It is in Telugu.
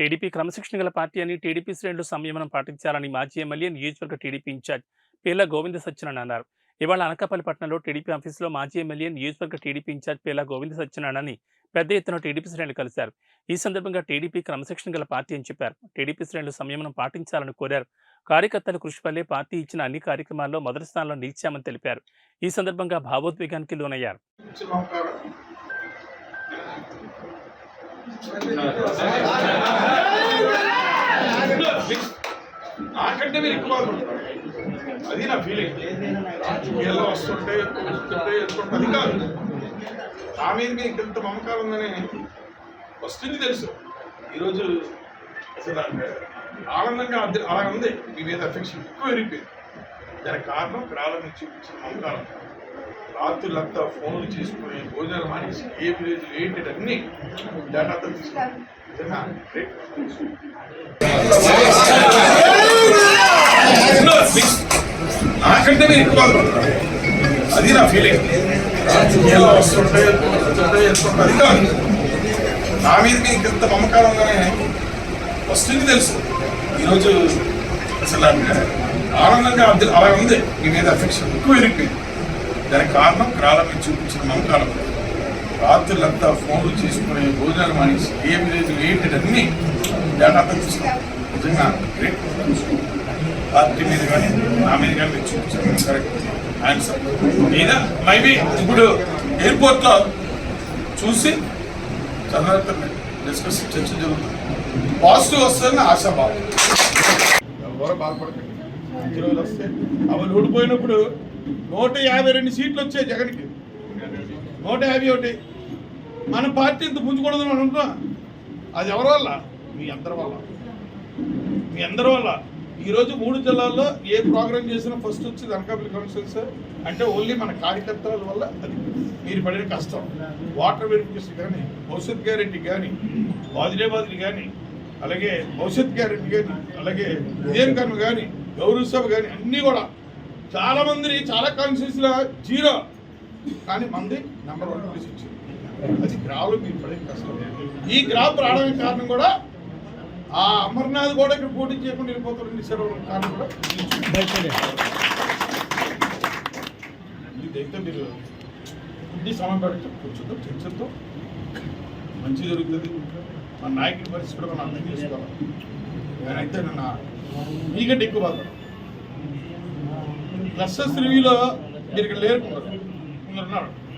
టీడీపీ క్రమశిక్షణ గల పార్టీ అని టీడీపీ శ్రేణులు సంయమనం పాటించాలని మాజీ ఎమ్మెల్యే నియోజకవర్గ టీడీపీ ఇన్ఛార్జ్ పేర్ల గోవింద సత్యనారాయణ అన్నారు. ఇవాళ అనకాపల్లి పట్టణంలో టీడీపీ ఆఫీసులో మాజీ ఎమ్మెల్యే నియోజకవర్గ టీడీపీ ఇన్ఛార్జ్ పేర్ల గోవింద సత్యనారాయణని పెద్ద ఎత్తున టీడీపీ శ్రేణులు కలిశారు. ఈ సందర్భంగా టీడీపీ క్రమశిక్షణ గల పార్టీ అని చెప్పారు. టీడీపీ శ్రేణులు సంయమనం పాటించాలని కోరారు. కార్యకర్తల కృషి వల్లే పార్టీ ఇచ్చిన అన్ని కార్యక్రమాల్లో మొదటి స్థానంలో నిలిచామని తెలిపారు. ఈ సందర్భంగా భావోద్వేగానికి లోనయ్యారు. నాకంటే మీరు ఎక్కువ అది నా ఫీలింగ్ ఎలా వస్తుంటే వస్తుంటే వెళ్తుంటే అది కాదు. నా మీద మీకు ఇంత మమకారం ఉందని వస్తుంది తెలుసు. ఈరోజు అసలు ఆనందంగా అలా ఉంది మీ మీద అఫెక్షన్ ఎక్కువ పెరిగిపోయింది. దానికి కారణం గ్రాలం నుంచి చూపించిన మమకారం. రాత్రులంతా ఫోన్లు చేసుకుని భోజనాలు మానేసి ఏ విలేజ్ ఏంటి అన్ని డేటా తీసుకుని నిజంగా నాకంటే మీరు ఎక్కువ అది నా ఫీలింగ్ రాజకీయాల్లో వస్తుంటే వస్తుంటే అది కాదు. నా మీద మీకు ఇంత మమకారం ఉందనే వస్తుంది తెలుసు. ఈరోజు అసలు ఆనందంగా అలా ఉంది. మీ మీద అఫెక్షన్ ఎక్కువ పెరిగిపోయింది. దానికి కారణం గ్రాలం మీద చూపించిన మమకారం రాత్రులంతా ఫోన్లు చేసుకుని భోజనాలు మానేసి ఏం లేదు ఏంటి అన్ని డేటాతో తీసుకున్నాం నిజంగా గ్రేట్ పార్టీ మీద కానీ నా మీద కానీ మీరు చూపించారు కరెక్ట్. ఆన్సర్ మీద మైబీ ఇప్పుడు ఎయిర్పోర్ట్లో చూసి చంద్రబాబు డిస్కస్ చర్చ జరుగుతుంది. పాజిటివ్ వస్తుందని ఆశాభావం ఎవరో బాధపడకండి. మంచి రోజులు వస్తే. అవన్నీ ఓడిపోయినప్పుడు నూట యాభై రెండు సీట్లు వచ్చాయి జగన్కి. నూట యాభై ఒకటి. మన పార్టీ ఇంత పుంజుకూడదు అని అనుకుంటున్నాం అది ఎవరి వల్ల? మీ అందరి వల్ల. మీ అందరి వల్ల. ఈరోజు మూడు జిల్లాల్లో ఏ ప్రోగ్రామ్ చేసినా ఫస్ట్ వచ్చేది అనకాపల్లి కౌన్సిల్ సార్. అంటే ఓన్లీ మన కార్యకర్తల వల్ల అది. మీరు పడిన కష్టం. వాటర్ వెరిఫికేషన్ కానీ భవిష్యత్ గ్యారెంటీ కానీ బాదిలేబాదులు కానీ అలాగే భవిష్యత్ గ్యారెంటీ కానీ అలాగే విజయం కర్మ కానీ గౌరవ సభ కానీ అన్నీ కూడా చాలా మంది చాలా కాన్స్టిట్యూన్సీలో జీరో. కానీ మంది నెంబర్ వన్ ప్లేస్ వచ్చింది అది గ్రాఫ్లో మీరు పడిన కష్టం. ఈ గ్రాఫ్ రావడానికి కారణం కూడా ఆ అమర్నాథ్ కూడా ఇక్కడ పోటీ చేయకుండా వెళ్ళిపోతారని సెలవు కారణం కూడా ఇదైతే మీరు ఇది సమయం పెడతాం కూర్చుందాం చర్చతో మంచి జరుగుతుంది. మన నాయకుడి పరిస్థితి కూడా మనం అర్థం చేసుకోవాలి. నేనైతే నిన్న మీకంటే ఎక్కువ బాధ ప్లసెస్ రివ్యూలో మీరు ఇక్కడ లేరు కొందరు